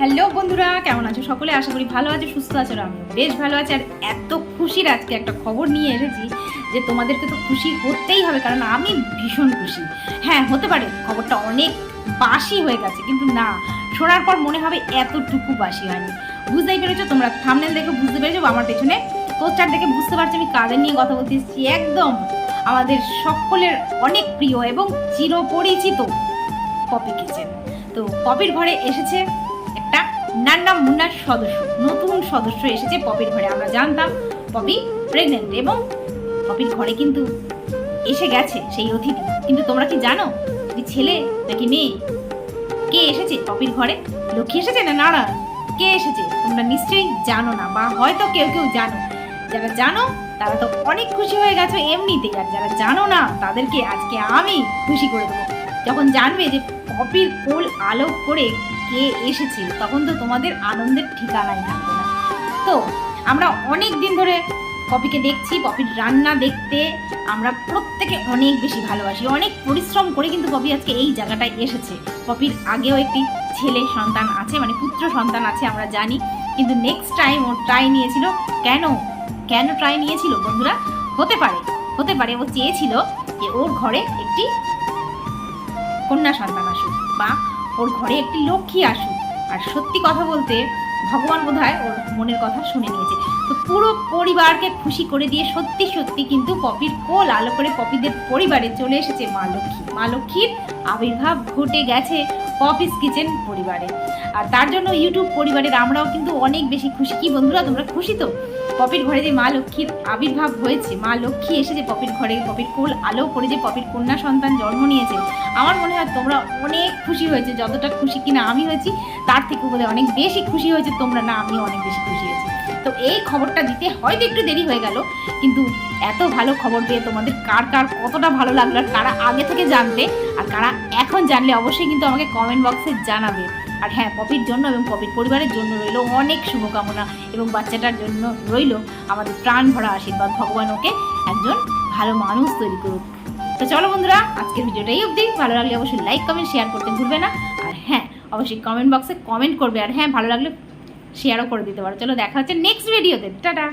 Hello বন্ধুরা, কেমন আছো সকলে? আশা করি ভালো আছো, সুস্থ আছো আমিও বেশ ভালো আছি। আর এত খুশির আজকে একটা খবর নিয়ে এসেছি যে তোমাদেরকে তো খুশি করতেই হবে, কারণ আমি ভীষণ খুশি। হ্যাঁ হতে পারে, খবরটা অনেক বাসি হয়ে গেছে, কিন্তু না, শোনার পর মনে হবে এতটুকু বাসি হয়নি। বুঝতেই পেরেছ, তোমরা থামনেল দেখে বুঝতে পেরেছ আমার পেছনে পোস্টার দেখে বুঝতে পারছ, আমি কাদের নিয়ে কথা বলতে এসেছি। একদম আমাদের সকলের অনেক প্রিয় এবং চিরপরিচিত পপি কিচেন। তো পপির ঘরে এসেছে একটা নান্না মুন্নার সদস্য, নতুন সদস্য এসেছে পপির ঘরে। আমরা জানতাম পপি প্রেগনেন্ট এবং পপির ঘরে কিন্তু এসে গেছে সেই অতিথি। কিন্তু তোমরা কি জানো যে ছেলে নাকি মেয়ে? কে এসেছে পপির ঘরে? লক্ষ্মী এসেছে না নাড়া কে এসেছে? তোমরা নিশ্চয়ই জানো না বা হয়তো কেউ কেউ জানো। যারা জানো, তারা তো অনেক খুশি হয়ে গেছো এমনিতেই। আর যারা জানো না, তাদেরকে আজকে আমি খুশি করে দেবো। যখন জানবে যে পপির কোল আলোক করে কে এসেছে, তখন তো তোমাদের আনন্দের ঠিকানাই থাকবে না। তো, আমরা অনেক দিন ধরে পপিকে দেখছি, পপির রান্না দেখতে। আমরা প্রত্যেকে অনেক বেশি ভালোবাসি, অনেক পরিশ্রম করে কিন্তু পপি আজকে এই জায়গাটায় এসেছে। পপির আগেও একটি ছেলে সন্তান আছে মানে পুত্র সন্তান আছে, আমরা জানি। কিন্তু নেক্সট টাইম ও ট্রাই নিয়েছিল, কেন? কেন ট্রাই নিয়েছিল, বন্ধুরা? হতে পারে হতে পারে ও চেয়েছিল যে ওর ঘরে একটি কন্যা সন্তান আসুক, বা ওর ঘরে একটি লক্ষ্মী আসুক। আর সত্যি কথা বলতে, ভগবান বোধ ওর মনের কথা শুনে নিয়েছে। তো পুরো পরিবারকে খুশি করে দিয়ে সত্যি সত্যি কিন্তু পপির কোল আলো করে পপিদের পরিবারে চলে এসেছে মা লক্ষ্মী। মা লক্ষ্মীর আবির্ভাব ঘটে গেছে পপিস কিচেন পরিবারে। আর তার জন্য ইউটিউব পরিবারের আমরাও কিন্তু অনেক বেশি খুশি। কি বন্ধুরা, তোমরা খুশি তো? পপির ঘরে যে মা লক্ষ্মীর আবির্ভাব হয়েছে, মা লক্ষ্মী এসে যে পপির ঘরে, পপির কোল আলো করে যে পপির কন্যা সন্তান জন্ম নিয়েছে, আমার মনে হয় তোমরা অনেক খুশি হয়েছে, যতটা খুশি কিনা আমি হয়েছি, তার থেকে বলে অনেক বেশি খুশি হয়েছে তোমরা না আমিও অনেক বেশি খুশি হয়েছি। তো এই খবরটা দিতে হয়তো একটু দেরি হয়ে গেল, কিন্তু এত ভালো খবর পেয়ে তোমাদের কার কার কতটা ভালো লাগল আর কারা আগে থেকে জানতে আর কারা এখন জানলে অবশ্যই কিন্তু আমাকে কমেন্ট বক্সে জানাবে। আর হ্যাঁ পপির জন্য এবং পপির পরিবারের জন্য রইল অনেক শুভকামনা এবং বাচ্চাটার জন্য রইল আমাদের প্রাণ ভরা আশীর্বাদ, ভগবান ওকে একজন ভালো মানুষ তৈরি করুক। তো চলো বন্ধুরা, আজকের ভিডিওটাই অবধি। ভালো লাগলে অবশ্যই লাইক কমেন্ট শেয়ার করতে ভুলবে না। আর হ্যাঁ অবশ্যই কমেন্ট বক্সে কমেন্ট করবে। আর হ্যাঁ ভালো লাগলে শেয়ারও করে দিতে পারো। চলো দেখা হচ্ছে নেক্সট ভিডিওতে টাটা!